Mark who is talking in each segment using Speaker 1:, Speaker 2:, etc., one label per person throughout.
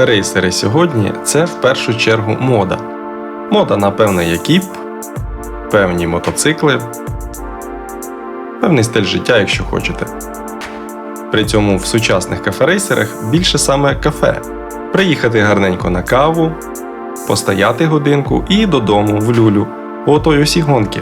Speaker 1: Кафе-рейсери сьогодні це в першу чергу мода. Мода на певний екіп, певні мотоцикли, певний стиль життя, якщо хочете. При цьому в сучасних кафе-рейсерах більше саме кафе. Приїхати гарненько на каву, постояти годинку і додому в люлю. Ото й усі гонки.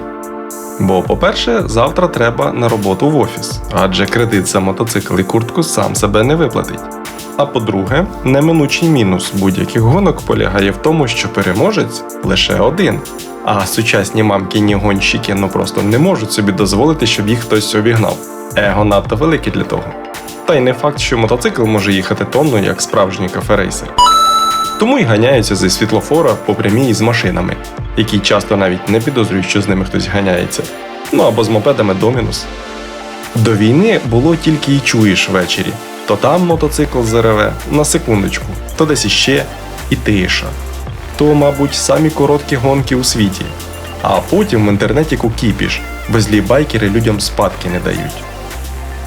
Speaker 1: Бо, по-перше, завтра треба на роботу в офіс, адже кредит за мотоцикл і куртку сам себе не виплатить. А по-друге, неминучий мінус будь-яких гонок полягає в тому, що переможець лише один. А сучасні мамкіні гонщики ну просто не можуть собі дозволити, щоб їх хтось обігнав. Его надто велике для того. Та й не факт, що мотоцикл може їхати тонну, як справжній кафе-рейсер. Тому й ганяються зі світлофора по прямій з машинами, які часто навіть не підозрюють, що з ними хтось ганяється. Ну або з мопедами домінус. До війни було тільки й чуєш ввечері. То там мотоцикл зареве на секундочку, то десь іще і тиша. То, мабуть, самі короткі гонки у світі. А потім в інтернеті кукіпіш, бо злі байкери людям спадки не дають.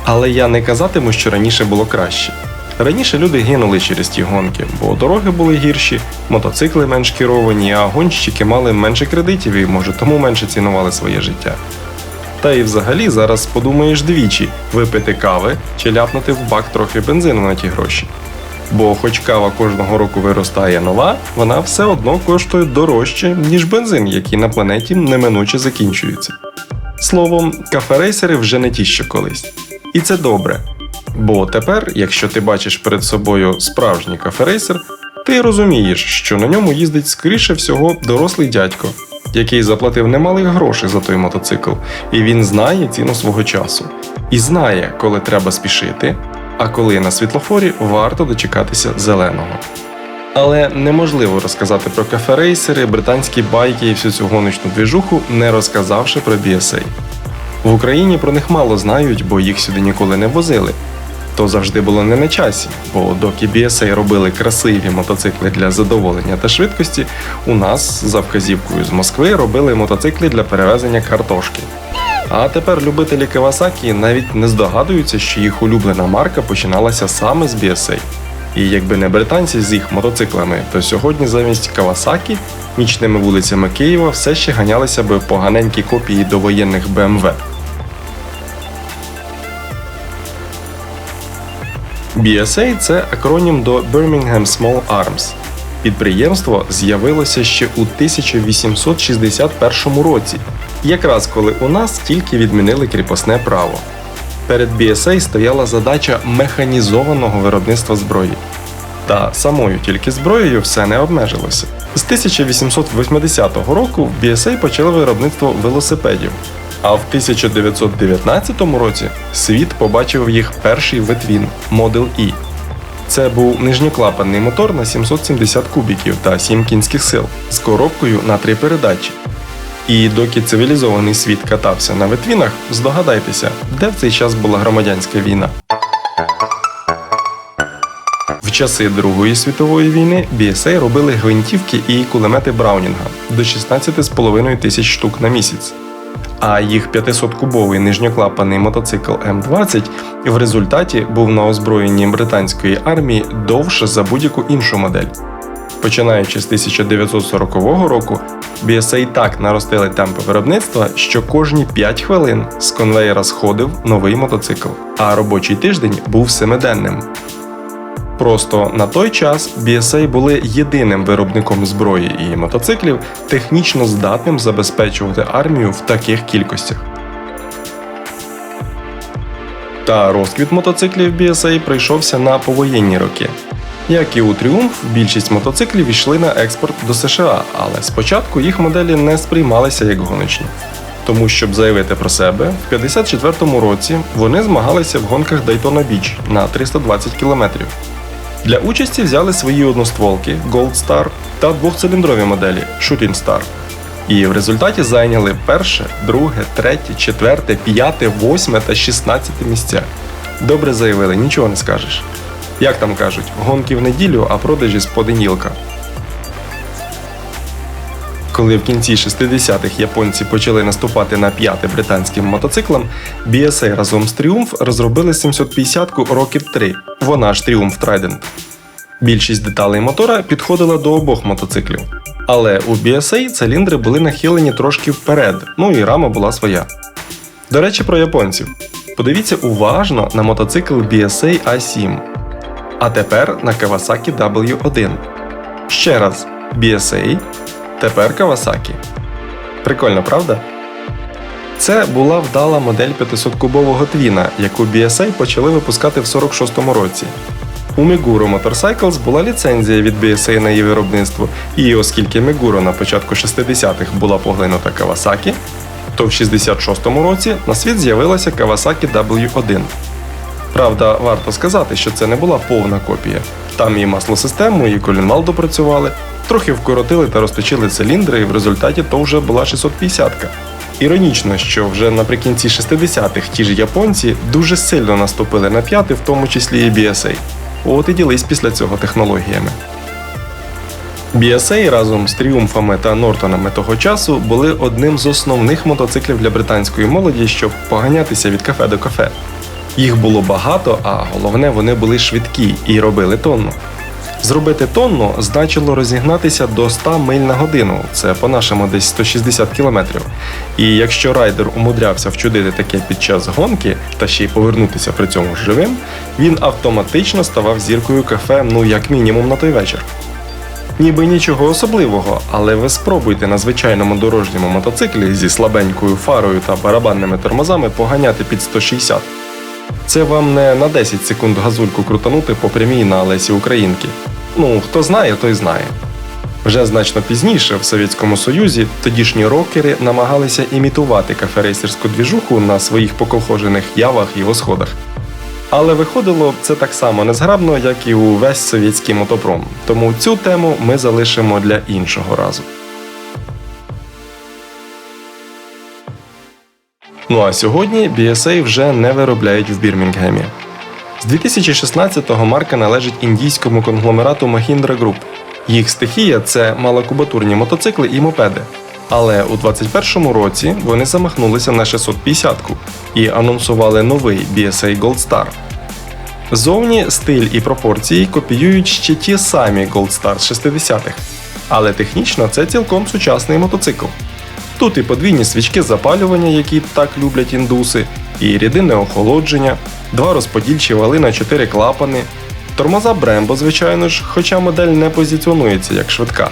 Speaker 1: Але я не казатиму, що раніше було краще. Раніше люди гинули через ті гонки, бо дороги були гірші, мотоцикли менш керовані, а гонщики мали менше кредитів і, може, тому менше цінували своє життя. Та і взагалі зараз подумаєш двічі випити кави чи ляпнути в бак трохи бензину на ті гроші. Бо хоч кава кожного року виростає нова, вона все одно коштує дорожче, ніж бензин, який на планеті неминуче закінчується. Словом, кафе-рейсери вже не ті, що колись. І це добре. Бо тепер, якщо ти бачиш перед собою справжній кафе-рейсер, ти розумієш, що на ньому їздить скоріше всього дорослий дядько, який заплатив немалих грошей за той мотоцикл, і він знає ціну свого часу. І знає, коли треба спішити, а коли на світлофорі варто дочекатися зеленого. Але неможливо розказати про кафе-рейсери, британські байки і всю цю гоночну двіжуху, не розказавши про BSA. В Україні про них мало знають, бо їх сюди ніколи не возили. То завжди було не на часі, бо доки BSA робили красиві мотоцикли для задоволення та швидкості, у нас за вказівкою з Москви робили мотоцикли для перевезення картошки. А тепер любителі Кавасакі навіть не здогадуються, що їх улюблена марка починалася саме з BSA. І якби не британці з їх мотоциклами, то сьогодні замість Кавасакі нічними вулицями Києва все ще ганялися би поганенькі копії довоєнних BMW. BSA – це акронім до Birmingham Small Arms. Підприємство з'явилося ще у 1861 році, якраз коли у нас тільки відмінили кріпосне право. Перед BSA стояла задача механізованого виробництва зброї. Та самою тільки зброєю все не обмежилося. З 1880 року в BSA почали виробництво велосипедів, а в 1919 році світ побачив їх перший витвін Model E. Це був нижньоклапанний мотор на 770 кубіків та 7 кінських сил з коробкою на три передачі. І доки цивілізований світ катався на витвінах, здогадайтеся, де в цей час була громадянська війна. В часи Другої світової війни BSA робили гвинтівки і кулемети Браунінга до 16,5 тисяч штук на місяць. А їх 500-кубовий нижньоклапаний мотоцикл М20 в результаті був на озброєнні британської армії довше за будь-яку іншу модель. Починаючи з 1940 року, BSA так наростили темпи виробництва, що кожні 5 хвилин з конвейера сходив новий мотоцикл, а робочий тиждень був семиденним. Просто на той час BSA були єдиним виробником зброї і мотоциклів, технічно здатним забезпечувати армію в таких кількостях. Та розквіт мотоциклів BSA прийшовся на повоєнні роки. Як і у Тріумф, більшість мотоциклів йшли на експорт до США, але спочатку їх моделі не сприймалися як гоночні. Тому, щоб заявити про себе, в 54-му році вони змагалися в гонках Daytona Beach на 320 км. Для участі взяли свої одностволки Gold Star та двохциліндрові моделі Shooting Star. І в результаті зайняли перше, друге, третє, четверте, п'яте, восьме та шістнадцяте місця. Добре заявили, нічого не скажеш. Як там кажуть, гонки в неділю, а продажі з понеділка. Коли в кінці 60-х японці почали наступати на п'яте британським мотоциклам, BSA разом з Triumph розробили 750-ку Rocket 3, вона ж Triumph Trident. Більшість деталей мотора підходила до обох мотоциклів. Але у BSA циліндри були нахилені трошки вперед, ну і рама була своя. До речі, про японців. Подивіться уважно на мотоцикл BSA A7. А тепер на Kawasaki W1. Ще раз BSA, тепер Kawasaki. Прикольно, правда? Це була вдала модель 500-кубового твіна, яку BSA почали випускати в 46-му році. У Meguro Motorcycles була ліцензія від BSA на її виробництво, і оскільки Meguro на початку 60-х була поглинута Kawasaki, то в 66-му році на світ з'явилася Kawasaki W1. Правда, варто сказати, що це не була повна копія. Там і маслосистему, і колінвал допрацювали, трохи вкоротили та розточили циліндри, і в результаті то вже була 650-ка. Іронічно, що вже наприкінці 60-х ті ж японці дуже сильно наступили на п'яти, в тому числі і BSA. От і ділись після цього технологіями. BSA разом з тріумфами та Нортонами того часу були одним з основних мотоциклів для британської молоді, щоб поганятися від кафе до кафе. Їх було багато, а головне, вони були швидкі і робили тонну. Зробити тонну значило розігнатися до 100 миль на годину, це по-нашому десь 160 км. І якщо райдер умудрявся вчудити таке під час гонки та ще й повернутися при цьому живим, він автоматично ставав зіркою кафе, ну як мінімум на той вечір. Ніби нічого особливого, але ви спробуйте на звичайному дорожньому мотоциклі зі слабенькою фарою та барабанними тормозами поганяти під 160. Це вам не на 10 секунд газульку крутанути по прямій на Лесі Українки. Ну, хто знає, той знає. Вже значно пізніше в Совєтському Союзі тодішні рокери намагалися імітувати каферейсерську двіжуху на своїх поколхожених явах і восходах. Але виходило це так само незграбно, як і увесь совєтський мотопром. Тому цю тему ми залишимо для іншого разу. Ну а сьогодні BSA вже не виробляють в Бірмінгемі. З 2016-го марка належить індійському конгломерату Mahindra Group. Їх стихія це малокубатурні мотоцикли і мопеди. Але у 2021 році вони замахнулися на 650-ку і анонсували новий BSA Gold Star. Зовні стиль і пропорції копіюють ще ті самі Gold Star 60-х, але технічно це цілком сучасний мотоцикл. Тут і подвійні свічки запалювання, які так люблять індуси, і рідинне охолодження, два розподільчі вали на 4 клапани, тормоза Brembo, звичайно ж, хоча модель не позиціонується як швидка.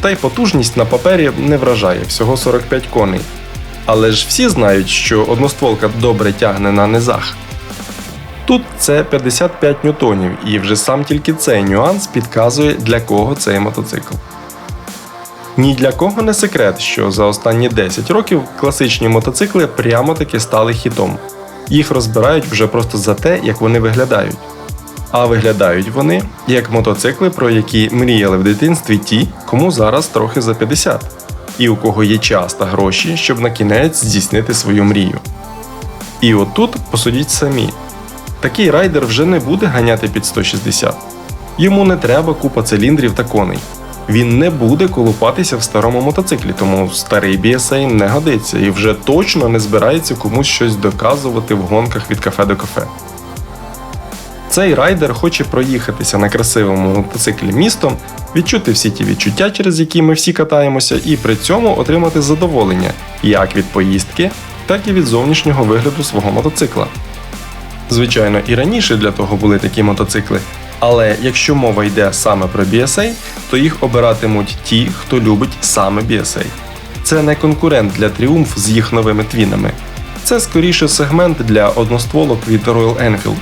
Speaker 1: Та й потужність на папері не вражає всього 45 коней. Але ж всі знають, що одностволка добре тягне на низах. Тут це 55 ньютонів, і вже сам тільки цей нюанс підказує, для кого цей мотоцикл. Ні для кого не секрет, що за останні 10 років класичні мотоцикли прямо таки стали хітом. Їх розбирають вже просто за те, як вони виглядають. А виглядають вони як мотоцикли, про які мріяли в дитинстві ті, кому зараз трохи за 50, і у кого є час та гроші, щоб на кінець здійснити свою мрію. І отут посудіть самі: такий райдер вже не буде ганяти під 160. Йому не треба купа циліндрів та коней. Він не буде колупатися в старому мотоциклі, тому старий BSA не годиться і вже точно не збирається комусь щось доказувати в гонках від кафе до кафе. Цей райдер хоче проїхатися на красивому мотоциклі містом, відчути всі ті відчуття, через які ми всі катаємося, і при цьому отримати задоволення як від поїздки, так і від зовнішнього вигляду свого мотоцикла. Звичайно, і раніше для того були такі мотоцикли, але якщо мова йде саме про BSA, то їх обиратимуть ті, хто любить саме BSA. Це не конкурент для Triumph з їх новими твінами. Це скоріше сегмент для одностволок від Royal Enfield.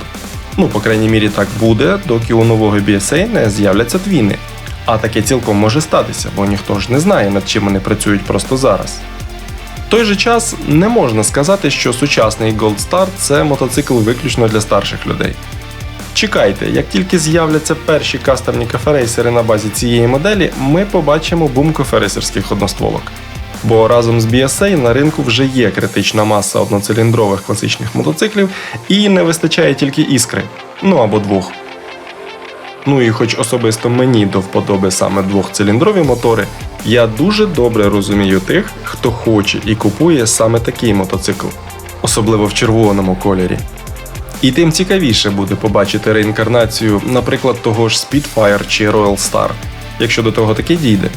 Speaker 1: Ну, по крайній мірі, так буде, доки у нового BSA не з'являться твіни. А таке цілком може статися, бо ніхто ж не знає, над чим вони працюють просто зараз. В той же час не можна сказати, що сучасний Gold Star це мотоцикл виключно для старших людей. Чекайте, як тільки з'являться перші кастомні каферейсери на базі цієї моделі, ми побачимо бум каферейсерських одностволок. Бо разом з BSA на ринку вже є критична маса одноциліндрових класичних мотоциклів і не вистачає тільки іскри, ну або двох. Ну і хоч особисто мені до вподоби саме двохциліндрові мотори, я дуже добре розумію тих, хто хоче і купує саме такий мотоцикл, особливо в червоному кольорі. І тим цікавіше буде побачити реінкарнацію, наприклад, того ж Spitfire чи Royal Star, якщо до того таки дійде.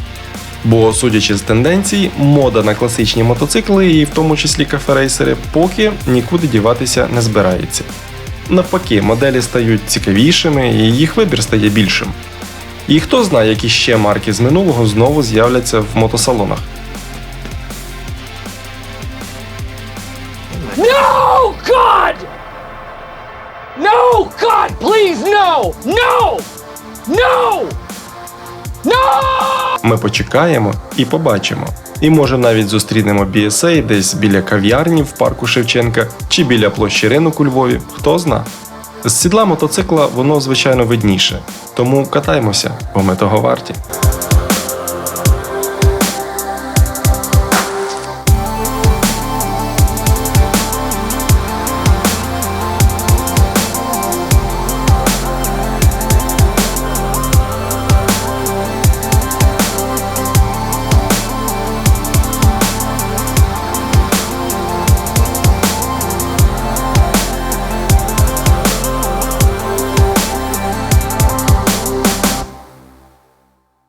Speaker 1: Бо, судячи з тенденцій, мода на класичні мотоцикли, і в тому числі каферейсери, поки нікуди діватися не збирається. Навпаки, моделі стають цікавішими і їх вибір стає більшим. І хто знає, які ще марки з минулого знову з'являться в мотосалонах.
Speaker 2: Please, no! No! No! No!
Speaker 1: Ми почекаємо і побачимо. І може навіть зустрінемо BSA десь біля кав'ярні в парку Шевченка чи біля площі ринок у Львові, хто зна. З сідла мотоцикла воно звичайно видніше, тому катаймося, бо ми того варті.